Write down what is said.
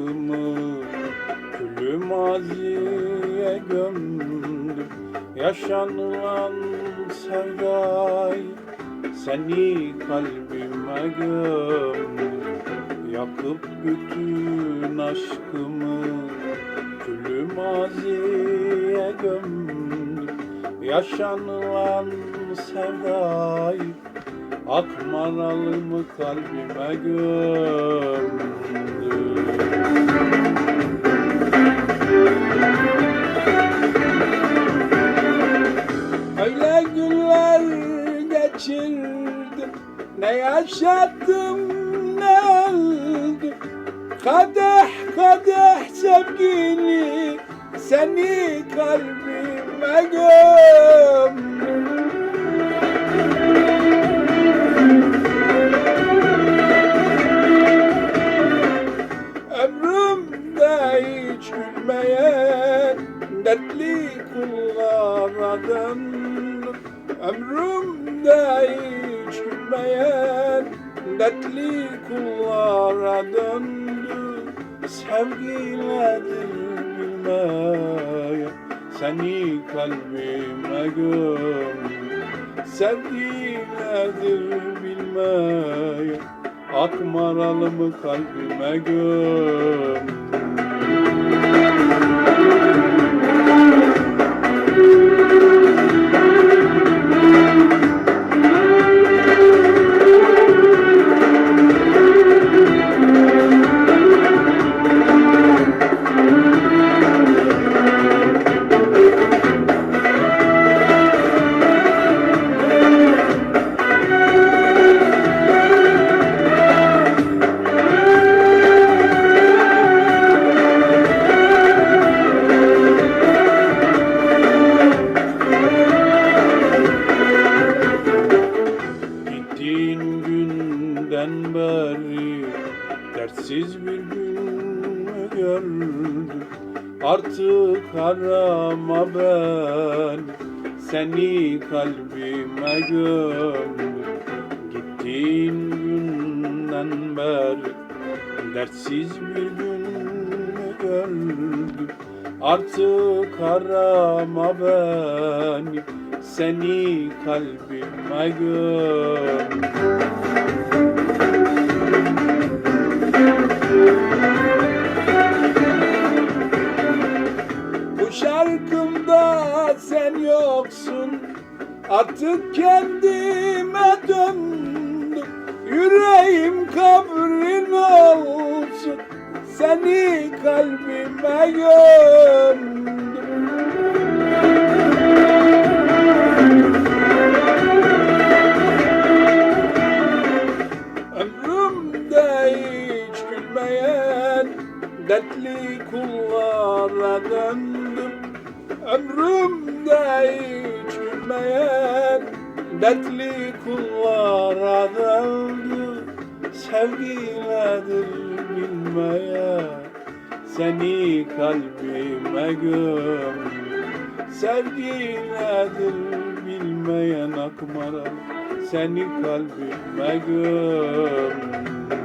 aşkımı Külü maziye gömdüm Yaşanılan sevdayı Seni kalbime gömdüm Yakıp bütün aşkımı Külü maziye gömdüm Yaşanılan sevdayı Akmaralımı kalbime gömdüm geçirdim Ne yaşattım ne öldüm Kadeh kadeh sevgili Seni kalbime gömdüm. Ömrümde hiç gülmeyen dertli kullara döndüm Ömrümde hiç gülmeyen dertli kullara döndüm Sevgiledir bilmeyen seni kalbime gömdüm Sevgiledir bilmeyen Akmaralımı kalbime gömdüm dertsiz bir gün gördüm Artık arama ben. Seni kalbime gömdüm Gittiğin günden beri. Dertsiz bir gün gördüm Artık arama beni seni kalbime gömdüm Artık kendime döndüm. Yüreğim kabrin olsun. Seni kalbime gömdüm. Ömrümde hiç gülmeyen dertli kullara döndüm. Ömrümde hiç gülmeyen dertli kullara döndüm Sevgiledir bilmeyen seni kalbime gömdüm Sevgiledir bilmeyen akmara seni kalbime gömdüm